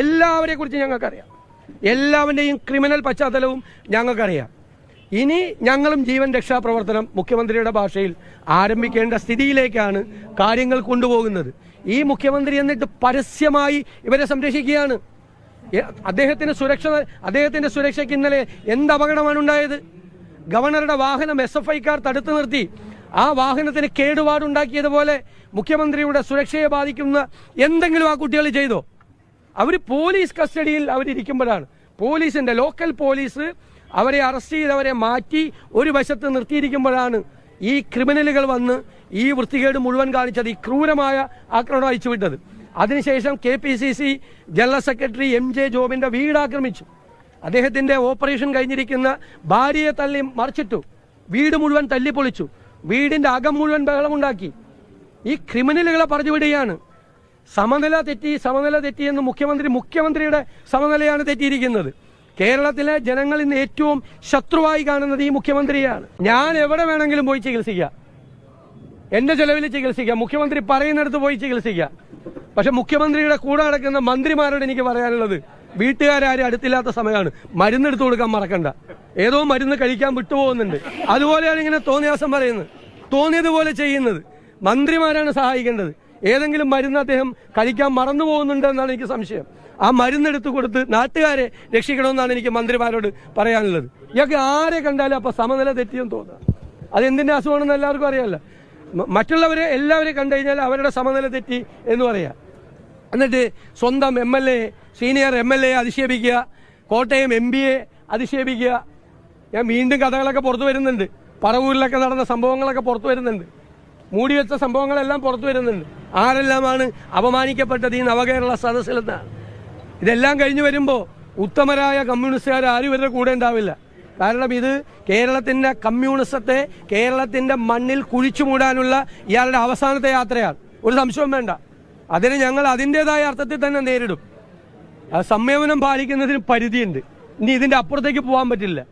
എല്ലാവരെ കുറിച്ച് ഞങ്ങൾക്കറിയാം. എല്ലാവരുടെയും ക്രിമിനൽ പശ്ചാത്തലവും ഞങ്ങൾക്കറിയാം. ഇനി ഞങ്ങളും ജീവൻ രക്ഷാപ്രവർത്തനം മുഖ്യമന്ത്രിയുടെ ഭാഷയിൽ ആരംഭിക്കേണ്ട സ്ഥിതിയിലേക്കാണ് കാര്യങ്ങൾ കൊണ്ടുപോകുന്നത്. ഈ മുഖ്യമന്ത്രി എന്നിട്ട് പരസ്യമായി ഇവരെ സംരക്ഷിക്കുകയാണ്. അദ്ദേഹത്തിന്റെ സുരക്ഷ അദ്ദേഹത്തിന്റെ സുരക്ഷയ്ക്ക് ഇന്നലെ എന്ത് അപകടമാണ് ഉണ്ടായത്? ഗവർണറുടെ വാഹനം എസ് എഫ് ഐക്കാർ തടുത്തു നിർത്തി. ആ വാഹനത്തിന് കേടുപാടുണ്ടാക്കിയതുപോലെ മുഖ്യമന്ത്രിയുടെ സുരക്ഷയെ ബാധിക്കുന്ന എന്തെങ്കിലും ആ കുട്ടികൾ ചെയ്തോ? അവർ പോലീസ് കസ്റ്റഡിയിൽ അവരിയ്ക്കുമ്പോഴാണ്. പോലീസിന്റെ ലോക്കൽ പോലീസ് അവരെ അറസ്റ്റ് ചെയ്ത് അവരെ മാറ്റി ഒരു വശത്ത് നിർത്തിയിരിക്കുമ്പോഴാണ് ഈ ക്രിമിനലുകൾ വന്ന് ഈ വൃത്തികേട് മുഴുവൻ കാണിച്ചത് ഈ ക്രൂരമായ ആക്രമണം അയച്ചുവിട്ടത് അതിനുശേഷം K P C C general secretary M J ജോബിന്റെ വീട് ആക്രമിച്ചു. അദ്ദേഹത്തിന്റെ ഓപ്പറേഷൻ കഴിഞ്ഞിരിക്കുന്ന ഭാര്യയെ തള്ളി മറിച്ചിട്ടു. വീട് മുഴുവൻ തല്ലിപ്പൊളിച്ചു. വീടിന്റെ അകം മുഴുവൻ ബഹളമുണ്ടാക്കി. ഈ ക്രിമിനലുകളെ പറഞ്ഞു വിടുകയാണ് സമനില തെറ്റി സമനില തെറ്റി എന്ന് മുഖ്യമന്ത്രി മുഖ്യമന്ത്രിയുടെ സമനിലയാണ് തെറ്റിയിരിക്കുന്നത്. കേരളത്തിലെ ജനങ്ങൾ ഇന്ന് ഏറ്റവും ശത്രുവായി കാണുന്നത് ഈ മുഖ്യമന്ത്രിയാണ്. ഞാൻ എവിടെ വേണമെങ്കിലും പോയി ചികിത്സിക്കാം. എന്റെ ചെലവിൽ ചികിത്സിക്കാം. മുഖ്യമന്ത്രി പറയുന്നിടത്ത് പോയി ചികിത്സിക്കാം. പക്ഷെ മുഖ്യമന്ത്രിയുടെ കൂടെ നടക്കുന്ന മന്ത്രിമാരോട് എനിക്ക് പറയാനുള്ളത് വീട്ടുകാരും അടുത്തില്ലാത്ത സമയമാണ്. മരുന്ന് എടുത്തു കൊടുക്കാൻ മറക്കണ്ട. ഏതോ മരുന്ന് കഴിക്കാൻ വിട്ടുപോകുന്നുണ്ട്. അതുപോലെയാണ് ഇങ്ങനെ തോന്നിയാസം പറയുന്നത്. തോന്നിയതുപോലെ ചെയ്യുന്നത്. മന്ത്രിമാരാണ് സഹായിക്കേണ്ടത്. ഏതെങ്കിലും മരുന്ന് അദ്ദേഹം കഴിക്കാൻ മറന്നു പോകുന്നുണ്ട് എന്നാണ് എനിക്ക് സംശയം. ആ മരുന്നെടുത്ത് കൊടുത്ത് നാട്ടുകാരെ രക്ഷിക്കണമെന്നാണ് എനിക്ക് മന്ത്രിമാരോട് പറയാനുള്ളത്. ഇയാൾക്ക് ആരെ കണ്ടാലും അപ്പൊ സമനില തെറ്റിയെന്ന് തോന്നുക അതെന്തിന്റെ അസുഖമാണെന്ന് എല്ലാവർക്കും അറിയാമല്ലോ. മറ്റുള്ളവരെ എല്ലാവരെയും കണ്ടു കഴിഞ്ഞാൽ അവരുടെ സമനില തെറ്റി എന്ന് പറയാം. എന്നിട്ട് സ്വന്തം M L A senior M L A അധിക്ഷേപിക്കുക Kottayam M പിയെ അധിക്ഷേപിക്കുക. ഞാൻ വീണ്ടും കഥകളൊക്കെ പുറത്തു വരുന്നുണ്ട്. പറവൂരിലൊക്കെ നടന്ന സംഭവങ്ങളൊക്കെ പുറത്തു വരുന്നുണ്ട്. മൂടിവെച്ച സംഭവങ്ങളെല്ലാം പുറത്തു വരുന്നുണ്ട്. ആരെല്ലാമാണ് അപമാനിക്കപ്പെട്ടത് ഈ നവകേരള സദസ്സിലെന്നാണ് ഇതെല്ലാം കഴിഞ്ഞു വരുമ്പോൾ ഉത്തമരായ കമ്മ്യൂണിസ്റ്റുകാർ ആരും ഇവരുടെ കൂടെ ഉണ്ടാവില്ല. കാരണം ഇത് കേരളത്തിന്റെ കമ്മ്യൂണിസത്തെ കേരളത്തിന്റെ മണ്ണിൽ കുഴിച്ചു മൂടാനുള്ള ഇയാളുടെ അവസാനത്തെ യാത്രയാണ്. ഒരു സംശയവും വേണ്ട. അതിന് ഞങ്ങൾ അതിന്റെതായ അർത്ഥത്തിൽ തന്നെ നേരിടും. സംയമനം പാലിക്കുന്നതിന് പരിധിയുണ്ട്. ഇനി ഇതിന്റെ അപ്പുറത്തേക്ക് പോകാൻ പറ്റില്ല.